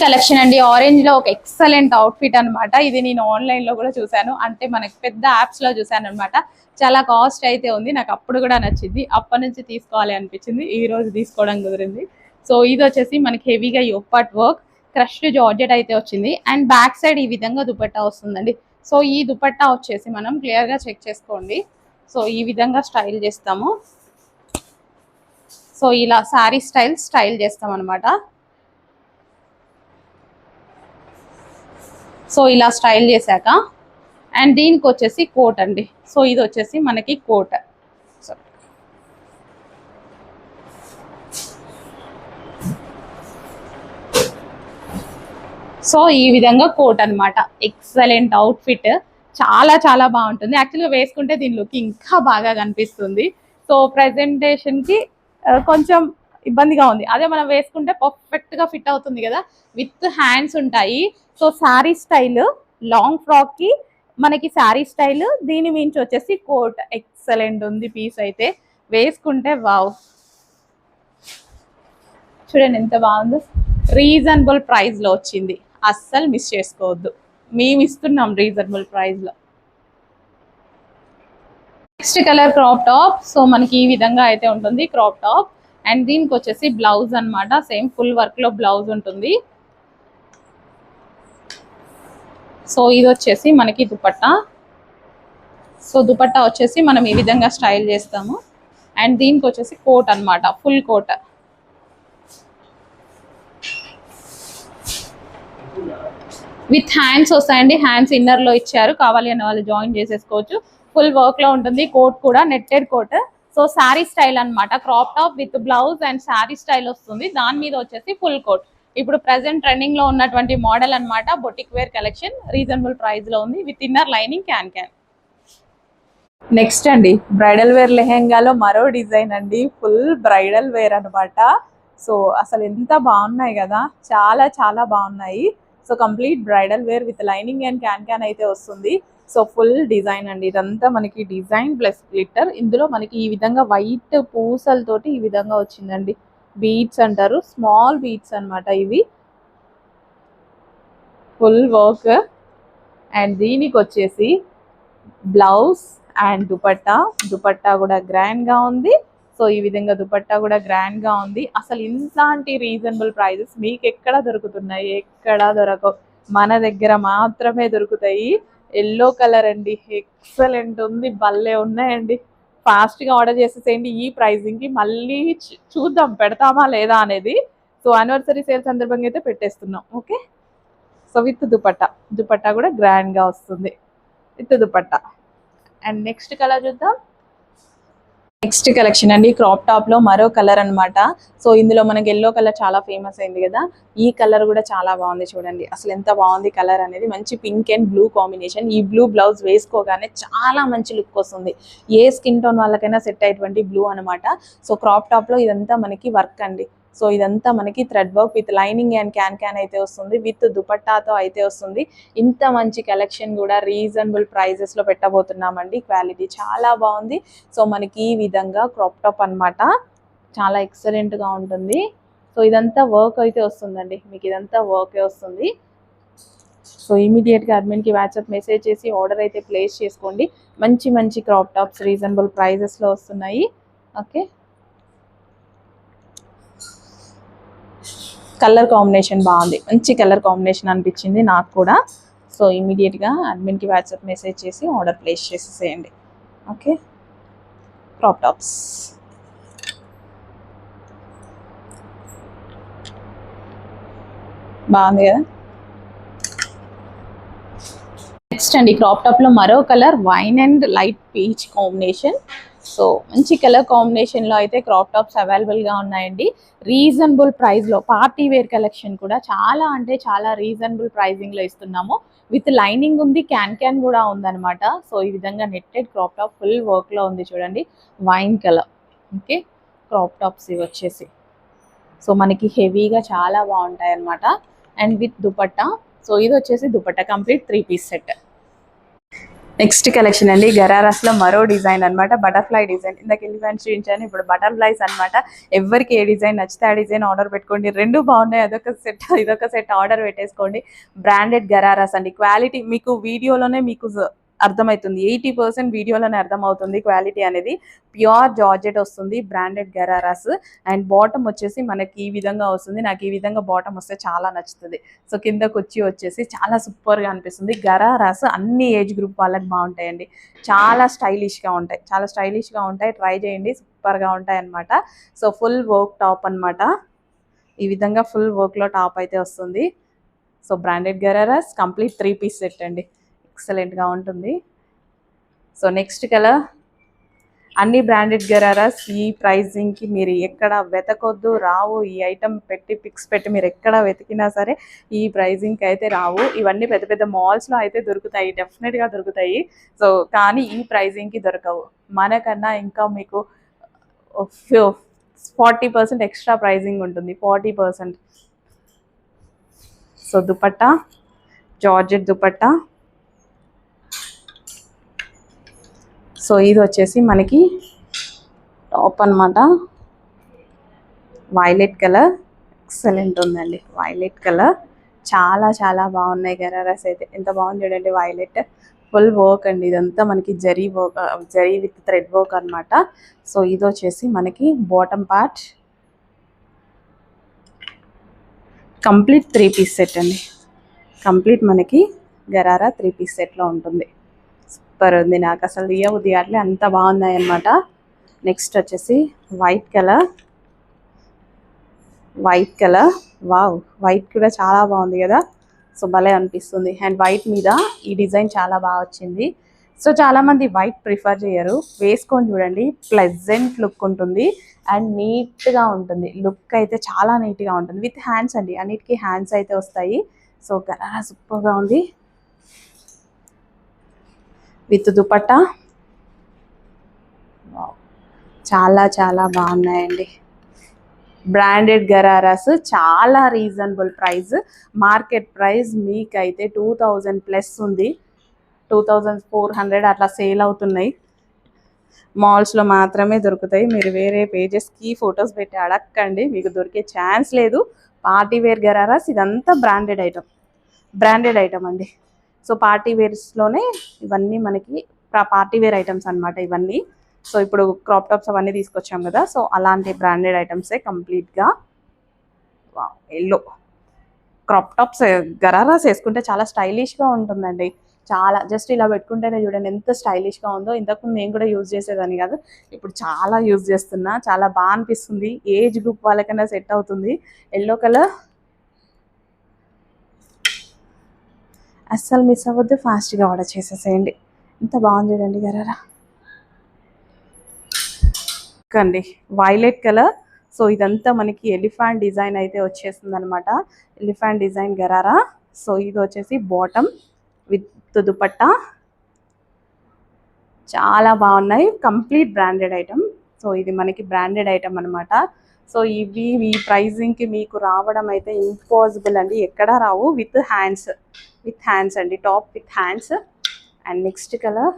Collection అండి. ఆరెంజ్లో ఒక excellent outfit అనమాట ఇది నేను ఆన్లైన్లో కూడా చూసాను అంటే మనకి పెద్ద యాప్స్లో చూసాను అనమాట చాలా కాస్ట్ అయితే ఉంది. నాకు అప్పుడు కూడా నచ్చింది. అప్పటి నుంచి తీసుకోవాలి అనిపించింది. ఈ రోజు తీసుకోవడం కుదిరింది. సో ఇది వచ్చేసి మనకి హెవీగా యొప్పట్ వర్క్ క్రష్డ్ జార్జెట్ అయితే వచ్చింది. అండ్ బ్యాక్ సైడ్ ఈ విధంగా దుపట్టా వస్తుందండి. సో ఈ దుపట్టా వచ్చేసి మనం క్లియర్గా చెక్ చేసుకోండి. సో ఈ విధంగా స్టైల్ చేస్తాము. సో ఇలా శారీ స్టైల్ స్టైల్ చేస్తాం అనమాట సో ఇలా స్టైల్ చేశాక అండ్ దీనికి వచ్చేసి కోట్ అండి. సో ఇది వచ్చేసి మనకి కోట్. సో సో ఈ విధంగా కోట్ అన్నమాట. ఎక్సలెంట్ అవుట్ఫిట్ చాలా చాలా బాగుంటుంది. యాక్చువల్గా వేసుకుంటే దీని లుక్ ఇంకా బాగా కనిపిస్తుంది. సో ప్రజెంటేషన్కి కి కొంచెం ఇబ్బందిగా ఉంది. అదే మనం వేసుకుంటే పర్ఫెక్ట్గా ఫిట్ అవుతుంది కదా. విత్ హ్యాండ్స్ ఉంటాయి. సో శారీ స్టైల్ లాంగ్ ఫ్రాక్కి మనకి శారీ స్టైల్ దీని మించి వచ్చేసి కోట్ ఎక్సలెంట్ ఉంది పీస్ అయితే. వేసుకుంటే వావ్ చూడండి ఎంత బాగుందో. రీజనబుల్ ప్రైస్లో వచ్చింది. అస్సలు మిస్ చేసుకోవద్దు. మేము ఇస్తున్నాం రీజనబుల్ ప్రైస్లో. Next colour crop top so మనకి ఈ విధంగా అయితే ఉంటుంది. క్రాప్ టాప్ అండ్ దీనికి వచ్చేసి బ్లౌజ్ అనమాట సేమ్ ఫుల్ వర్క్లో బ్లౌజ్ ఉంటుంది. సో ఇది వచ్చేసి మనకి దుపట్టా. సో దుపట్టా వచ్చేసి మనం ఈ విధంగా స్టైల్ చేస్తాము. అండ్ దీనికి వచ్చేసి కోట్ అన్నమాట. Full coat. విత్ హ్యాండ్స్ వస్తాయండి. హ్యాండ్స్ ఇన్నర్లో ఇచ్చారు. కావాలి అనే వాళ్ళు జాయిన్ చేసేసుకోవచ్చు. ఫుల్ వర్క్లో ఉంటుంది. కోట్ కూడా netted coat. So sari style అన్నమాట. Crop top with blouse and sari style వస్తుంది. దాని మీద వచ్చేసి ఫుల్ కోట్ ఇప్పుడు ప్రెసెంట్ ట్రెండింగ్లో ఉన్నటువంటి మోడల్ అన్నమాట బొటిక్ వేర్ కలెక్షన్ రీజనబుల్ ప్రైస్లో ఉంది. With inner lining can can next అండి బ్రైడల్ వేర్ లెహెంగాలో మరో డిజైన్ అండి. ఫుల్ బ్రైడల్ వేర్ అన్నమాట. సో అసలు ఎంత బాగున్నాయి కదా. చాలా చాలా బాగున్నాయి. So complete bridal wear with lining and can can అయితే వస్తుంది. సో ఫుల్ డిజైన్ అండి. ఇదంతా మనకి డిజైన్ ప్లస్ గ్లిట్టర్ ఇందులో మనకి ఈ విధంగా వైట్ పూసలతోటి ఈ విధంగా వచ్చిందండి. బీట్స్ అంటారు. స్మాల్ బీట్స్ అన్నమాట ఇవి. Full work. అండ్ దీనికి వచ్చేసి బ్లౌజ్ అండ్ దుపట్టా. దుపట్టా కూడా గ్రాండ్గా ఉంది. సో ఈ విధంగా దుపట్టా కూడా గ్రాండ్గా ఉంది. అసలు ఇలాంటి రీజనబుల్ ప్రైజెస్ మీకు ఎక్కడ దొరుకుతున్నాయి? ఎక్కడ దొరకవు. మన దగ్గర మాత్రమే దొరుకుతాయి. ఎల్లో కలర్ అండి. ఎక్సలెంట్ ఉంది. భలే ఉన్నాయండి. ఫాస్ట్గా ఆర్డర్ చేసేసేయండి. ఈ ప్రైజింగ్కి మళ్ళీ చూ- చూద్దాం పెడతామా లేదా అనేది. సో యానివర్సరీ సేల్ సందర్భంగా అయితే పెట్టేస్తున్నాం. Okay so with dupatta. Dupatta కూడా గ్రాండ్గా వస్తుంది. With dupatta. And next colour చూద్దాం. నెక్స్ట్ కలెక్షన్ అండి క్రాప్ టాప్లో మరో కలర్ అన్నమాట. సో ఇందులో మనకి ఎల్లో కలర్ చాలా ఫేమస్ అయింది కదా. ఈ కలర్ కూడా చాలా బాగుంది చూడండి. అసలు ఎంత బాగుంది కలర్ అనేది మంచి పింక్ అండ్ బ్లూ కాంబినేషన్ ఈ బ్లూ బ్లౌజ్ వేసుకోగానే చాలా మంచి లుక్ వస్తుంది. ఏ స్కిన్ టోన్ వాళ్ళకైనా సెట్ అయ్యేటువంటి బ్లూ అన్నమాట. సో క్రాప్ టాప్లో ఇదంతా మనకి వర్క్ అండి. సో ఇదంతా మనకి thread work with lining and can can అయితే వస్తుంది విత్ దుపట్టాతో అయితే వస్తుంది. ఇంత మంచి కలెక్షన్ కూడా రీజనబుల్ ప్రైజెస్లో పెట్టబోతున్నామండి. క్వాలిటీ చాలా బాగుంది. సో మనకి ఈ విధంగా క్రాప్ టాప్ అన్నమాట. చాలా ఎక్సలెంట్గా ఉంటుంది. సో ఇదంతా వర్క్ అయితే వస్తుందండి. మీకు ఇదంతా వర్క్ వస్తుంది. సో ఇమీడియట్గా అడ్మిన్కి వాట్సాప్ మెసేజ్ చేసి ఆర్డర్ అయితే ప్లేస్ చేసుకోండి. మంచి మంచి క్రాప్ టాప్స్ రీజనబుల్ ప్రైజెస్లో వస్తున్నాయి. ఓకే కలర్ కాంబినేషన్ బాగుంది. మంచి కలర్ కాంబినేషన్ అనిపించింది నాకు కూడా. సో ఇమీడియట్గా అడ్మిన్కి వాట్సాప్ మెసేజ్ చేసి ఆర్డర్ ప్లేస్ చేసేసేయండి. ఓకే? Crop tops. బాగుంది కదా? నెక్స్ట్ అండి క్రాప్ టాప్లో మరో colour wine and light peach combination. So మంచి కలర్ కాంబినేషన్లో అయితే క్రాప్ టాప్స్ అవైలబుల్గా ఉన్నాయండి. రీజనబుల్ ప్రైస్లో పార్టీ వేర్ కలెక్షన్ కూడా చాలా అంటే చాలా రీజనబుల్ ప్రైజింగ్లో ఇస్తున్నాము. విత్ లైనింగ్ ఉంది క్యాన్ క్యాన్ కూడా ఉందన్నమాట. సో ఈ విధంగా నెట్టెడ్ క్రాప్ టాప్ ఫుల్ వర్క్లో ఉంది చూడండి. Wine colour okay crop tops ఇవి వచ్చేసి. సో మనకి హెవీగా చాలా బాగుంటాయి అన్నమాట అండ్ విత్ దుపట్టా సో ఇది వచ్చేసి dupatta complete three piece set next collection అండి గరారాస్లో మరో డిజైన్ అన్నమాట బటర్ఫ్లై డిజైన్. ఇందాక ఎలిఫెంట్స్ చూపించాను ఇప్పుడు బటర్ఫ్లైస్ అన్నమాట. ఎవరికి ఏ డిజైన్ నచ్చితే ఆ డిజైన్ ఆర్డర్ పెట్టుకోండి. రెండు బాగున్నాయి అదొక సెట్ ఇదొక సెట్ ఆర్డర్ పెట్టేసుకోండి. బ్రాండెడ్ గరారాస్ అండి. క్వాలిటీ మీకు వీడియోలోనే మీకు అర్థమవుతుంది. ఎయిటీ పర్సెంట్ వీడియోలోనే అర్థమవుతుంది క్వాలిటీ అనేది. ప్యూర్ జార్జెట్ వస్తుంది బ్రాండెడ్ గరారాస్. అండ్ బాటమ్ వచ్చేసి మనకి ఈ విధంగా వస్తుంది. నాకు ఈ విధంగా బాటమ్ వస్తే చాలా నచ్చుతుంది. సో కిందకొచ్చి వచ్చేసి చాలా సూపర్గా అనిపిస్తుంది. గరారాస్ అన్ని ఏజ్ గ్రూప్ వాళ్ళకి బాగుంటాయండి. చాలా స్టైలిష్గా ఉంటాయి. చాలా స్టైలిష్గా ఉంటాయి. ట్రై చేయండి. సూపర్గా ఉంటాయి అన్నమాట సో ఫుల్ వర్క్ టాప్ అనమాట ఈ విధంగా ఫుల్ వర్క్లో టాప్ అయితే వస్తుంది. So branded gararas complete three piece set అండి. ఎక్సలెంట్గా ఉంటుంది. సో నెక్స్ట్ కలర్ అన్ని బ్రాండెడ్ గరారాస్ ఈ ప్రైజింగ్కి మీరు ఎక్కడ వెతకొద్దు రావు. ఈ ఐటమ్ పెట్టి పిక్స్ పెట్టి మీరు ఎక్కడ వెతికినా సరే ఈ ప్రైజింగ్కి అయితే రావు. ఇవన్నీ పెద్ద పెద్ద మాల్స్లో అయితే దొరుకుతాయి డెఫినెట్గా దొరుకుతాయి. సో కానీ ఈ ప్రైజింగ్కి దొరకవు. మనకన్నా ఇంకా మీకు ఫార్టీ పర్సెంట్ ఎక్స్ట్రా ప్రైజింగ్ ఉంటుంది. Forty percent. So dupatta georgette dupatta so ఇది వచ్చేసి మనకి టాప్ అన్నమాట. వైలెట్ కలర్ ఎక్సలెంట్ ఉందండి. వైలెట్ కలర్ చాలా చాలా బాగున్నాయి గరారాస్ అయితే. ఎంత బాగుంది చూడండి వైలెట్ ఫుల్ వర్క్ అండి. ఇదంతా మనకి zari work zari with thread work అన్నమాట. సో ఇది వచ్చేసి మనకి bottom part complete three piece set అండి. కంప్లీట్ మనకి గరారా త్రీ పీస్ సెట్లో ఉంటుంది. సూపర్ ఉంది. నాకు అసలు దియ ఉదయాట్లే అంత బాగున్నాయి అన్నమాట. నెక్స్ట్ వచ్చేసి white colour. White colour. Wow! White కూడా చాలా బాగుంది కదా? సో భలే అనిపిస్తుంది. అండ్ వైట్ మీద ఈ డిజైన్ చాలా బాగా వచ్చింది. సో చాలా మంది వైట్ ప్రిఫర్ చేయరు. వేసుకొని చూడండి ప్లెజెంట్ లుక్ ఉంటుంది. అండ్ నీట్గా ఉంటుంది. లుక్ అయితే చాలా నీట్గా ఉంటుంది. విత్ హ్యాండ్స్ అండి. అన్నిటికీ హ్యాండ్స్ అయితే వస్తాయి. సో గరారా సూపర్గా ఉంది. విత్ దుపట్టా? చాలా చాలా బాగున్నాయండి. బ్రాండెడ్ గరారాస్ చాలా రీజనబుల్ ప్రైస్. మార్కెట్ ప్రైస్ మీకైతే టూ థౌజండ్ ప్లస్ ఉంది. టూ థౌజండ్ ఫోర్ హండ్రెడ్ అట్లా సేల్ అవుతున్నాయి. మాల్స్లో మాత్రమే దొరుకుతాయి. మీరు వేరే పేజెస్కి ఫొటోస్ పెట్టి అడక్కండి. మీకు దొరికే ఛాన్స్ లేదు. పార్టీ వేర్ గరారాస్ ఇదంతా బ్రాండెడ్ ఐటమ్. బ్రాండెడ్ ఐటమ్ అండి. సో పార్టీ వేర్స్లోనే ఇవన్నీ మనకి పార్టీ వేర్ ఐటమ్స్ అనమాట ఇవన్నీ. సో ఇప్పుడు క్రాప్ టాప్స్ అవన్నీ తీసుకొచ్చాం కదా సో అలాంటి బ్రాండెడ్ ఐటమ్సే కంప్లీట్గా ఎల్లో. క్రాప్ టాప్స్ గరారాస్ వేసుకుంటే చాలా స్టైలిష్గా ఉంటుందండి. చాలా జస్ట్ ఇలా పెట్టుకుంటేనే చూడండి ఎంత స్టైలిష్గా ఉందో. ఇంతకుముందు నేను కూడా యూజ్ చేసేదాన్ని కాదు. ఇప్పుడు చాలా యూజ్ చేస్తున్నా చాలా బాగా అనిపిస్తుంది. ఏజ్ గ్రూప్ వాళ్ళకైనా సెట్ అవుతుంది. ఎల్లో కలర్ అస్సలు మిస్ అవ్వద్దు ఫాస్ట్గా ఆర్డర్ చేసేసేయండి. ఎంత బాగుంది చూడండి గరారా. అండి వైలెట్ కలర్ సో ఇదంతా మనకి ఎలిఫాంట్ డిజైన్ అయితే వచ్చేస్తుంది అనమాట ఎలిఫాంట్ డిజైన్ గరారా. సో ఇది వచ్చేసి బాటమ్ విత్ దుపట్టా చాలా బాగున్నాయి. కంప్లీట్ బ్రాండెడ్ ఐటమ్ సో ఇది మనకి బ్రాండెడ్ ఐటమ్ అన్నమాట సో ఇవి ఈ ప్రైజింగ్కి మీకు రావడం అయితే ఇంపాసిబుల్ అండి. ఎక్కడా రావు. విత్ హ్యాండ్స్ విత్ హ్యాండ్స్ అండి. Top with hands and next colour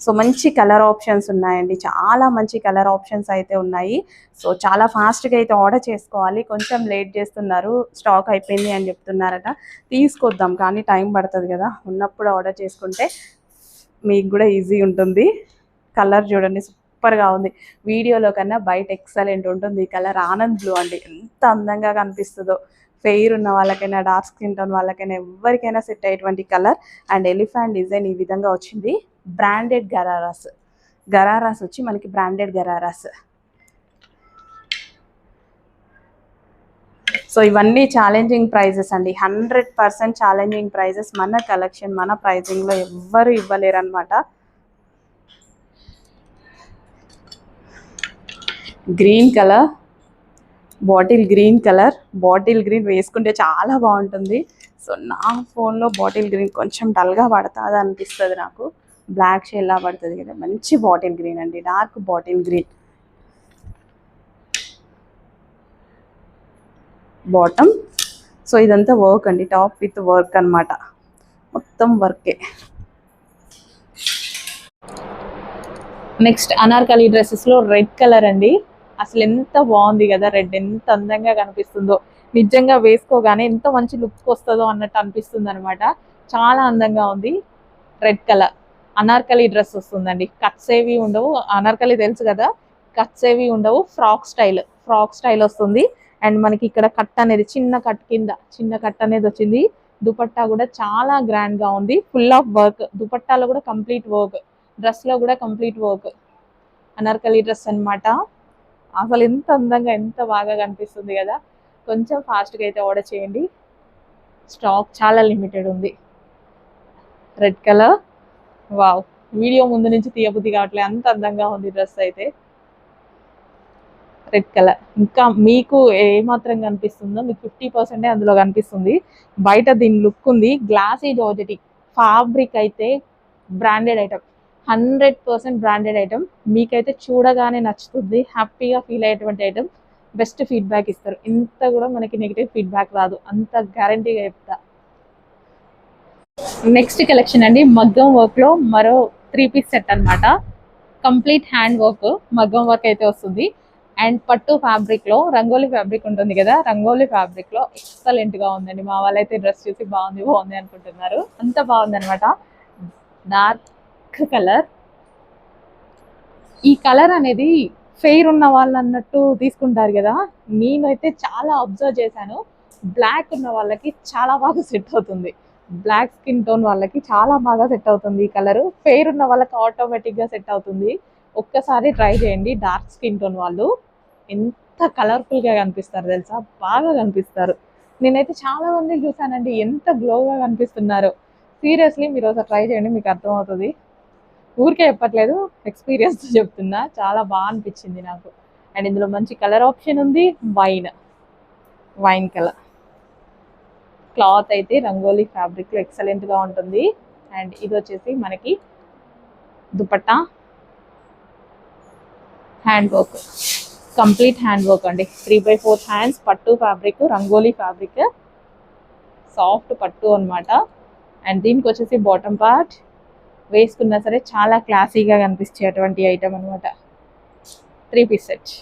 so మంచి కలర్ ఆప్షన్స్ ఉన్నాయండి. చాలా మంచి కలర్ ఆప్షన్స్ అయితే ఉన్నాయి. సో చాలా ఫాస్ట్గా అయితే ఆర్డర్ చేసుకోవాలి. కొంచెం లేట్ చేస్తున్నారు. స్టాక్ అయిపోయింది అని చెప్తున్నారట. తీసుకొద్దాం. కానీ టైం పడుతుంది కదా. ఉన్నప్పుడు ఆర్డర్ చేసుకుంటే మీకు కూడా ఈజీ ఉంటుంది. కలర్ చూడండి. సూపర్గా ఉంది. వీడియోలో కన్నా బయట ఎక్సలెంట్ ఉంటుంది. ఈ కలర్ ఆనంద్ బ్లూ అండి. ఎంత అందంగా కనిపిస్తుందో. ఫెయిర్ ఉన్న వాళ్ళకైనా డార్క్ స్కిన్ టోన్ వాళ్ళకైనా ఎవరికైనా సెట్ అయ్యేటువంటి కలర్ అండ్ ఎలిఫెంట్ డిజైన్ ఈ విధంగా వచ్చింది. బ్రాండెడ్ గరారాస్ గరారాస్ వచ్చి మనకి బ్రాండెడ్ గరారాస్ సో ఇవన్నీ ఛాలెంజింగ్ ప్రైజెస్ అండి. హండ్రెడ్ పర్సెంట్ ఛాలెంజింగ్ ప్రైజెస్ మన కలెక్షన్ మన ప్రైజింగ్లో ఎవ్వరు ఇవ్వలేరు అనమాట green colour bottle green colour bottle green వేసుకుంటే చాలా బాగుంటుంది. సో నా ఫోన్లో బాటిల్ గ్రీన్ కొంచెం డల్గా పడుతుంది అనిపిస్తుంది నాకు. బ్లాక్ షేడ్లా పడుతుంది కదా మంచి బాటిల్ గ్రీన్ అండి dark bottle green. Bottom. So ఇదంతా వర్క్ అండి టాప్ విత్ వర్క్ అనమాట మొత్తం వర్కే. నెక్స్ట్ అనార్కలి డ్రెస్సెస్లో రెడ్ కలర్ అండి. అసలు ఎంత బాగుంది కదా రెడ్ ఎంత అందంగా కనిపిస్తుందో. నిజంగా వేసుకోగానే ఎంత మంచి లుక్ వస్తుందో అన్నట్టు అనిపిస్తుంది అనమాట చాలా అందంగా ఉంది. రెడ్ కలర్ అనార్కలి డ్రెస్ వస్తుందండి. కట్స్ ఏవి ఉండవు. అనార్కలి తెలుసు కదా? కట్స్ ఏవి ఉండవు. ఫ్రాక్ స్టైల్ ఫ్రాక్ స్టైల్ వస్తుంది. అండ్ మనకి ఇక్కడ కట్ అనేది చిన్న కట్ కింద చిన్న కట్ అనేది వచ్చింది. దుపట్టా కూడా చాలా గ్రాండ్గా ఉంది. ఫుల్ ఆఫ్ వర్క్ దుపట్టాలో కూడా కంప్లీట్ వర్క్ డ్రెస్లో కూడా కంప్లీట్ వర్క్ అనార్కలి డ్రెస్ అన్నమాట. అసలు ఎంత అందంగా ఎంత బాగా కనిపిస్తుంది కదా. కొంచెం ఫాస్ట్గా అయితే ఆర్డర్ చేయండి. స్టాక్ చాలా లిమిటెడ్ ఉంది. రెడ్ కలర్ వావ్ వీడియో ముందు నుంచి తీయబుద్ధి కావట్లేదు అంత అందంగా ఉంది డ్రెస్ అయితే. రెడ్ కలర్ ఇంకా మీకు ఏ మాత్రం కనిపిస్తుందో మీకు ఫిఫ్టీ పర్సెంటే అందులో కనిపిస్తుంది. బయట దీని లుక్ ఉంది. గ్లాసీ జార్జెటిక్ ఫ్యాబ్రిక్ అయితే branded item hundred percent branded item. మీకైతే చూడగానే నచ్చుతుంది. హ్యాపీగా ఫీల్ అయ్యేటువంటి ఐటమ్. బెస్ట్ ఫీడ్బ్యాక్ ఇస్తారు. ఇంత కూడా మనకి నెగిటివ్ ఫీడ్బ్యాక్ రాదు. అంత గ్యారంటీగా చెప్తా. నెక్స్ట్ కలెక్షన్ అండి. మగ్గం వర్క్లో మరో త్రీ పీస్ సెట్ అనమాట కంప్లీట్ హ్యాండ్ వర్క్ మగ్గం వర్క్ అయితే వస్తుంది. అండ్ పట్టు ఫ్యాబ్రిక్లో రంగోలీ ఫ్యాబ్రిక్ ఉంటుంది కదా? రంగోలీ ఫ్యాబ్రిక్లో ఎక్సలెంట్గా ఉందండి. మా వాళ్ళైతే డ్రెస్ చూసి బాగుంది బాగుంది అనుకుంటున్నారు. అంత బాగుంది అనమాట డార్క్ కలర్. ఈ కలర్ అనేది ఫెయిర్ ఉన్న వాళ్ళు అన్నట్టు తీసుకుంటారు కదా. నేనైతే చాలా అబ్జర్వ్ చేశాను. బ్లాక్ ఉన్న వాళ్ళకి చాలా బాగా సెట్ అవుతుంది. బ్లాక్ స్కిన్ టోన్ వాళ్ళకి చాలా బాగా సెట్ అవుతుంది ఈ కలర్. ఫెయిర్ ఉన్న వాళ్ళకి ఆటోమేటిక్గా సెట్ అవుతుంది. ఒక్కసారి ట్రై చేయండి. డార్క్ స్కిన్ టోన్ వాళ్ళు ఎంత కలర్ఫుల్గా కనిపిస్తారు తెలుసా? బాగా కనిపిస్తారు. నేనైతే చాలా మంది చూసానండి ఎంత గ్లోగా కనిపిస్తున్నారు. సీరియస్లీ మీరు ఒకసారి ట్రై చేయండి మీకు అర్థమవుతుంది. ఊరికే చెప్పట్లేదు ఎక్స్పీరియన్స్ చెప్తున్నా. చాలా బాగా అనిపించింది నాకు. అండ్ ఇందులో మంచి కలర్ ఆప్షన్ ఉంది వైన్ వైన్ కలర్ క్లాత్ అయితే రంగోలీ ఫ్యాబ్రిక్ ఎక్సలెంట్గా ఉంటుంది. అండ్ ఇది వచ్చేసి మనకి dupatta. Hand work complete hand work అండి. త్రీ బై ఫోర్ హ్యాండ్స్ పట్టు ఫ్యాబ్రిక్ రంగోలీ ఫ్యాబ్రిక్ సాఫ్ట్ పట్టు అన్నమాట. అండ్ దీనికి వచ్చేసి బాటమ్ పార్ట్ వేసుకున్నా సరే చాలా క్లాసీగా కనిపించేటువంటి ఐటమ్ అన్నమాట. Three piece set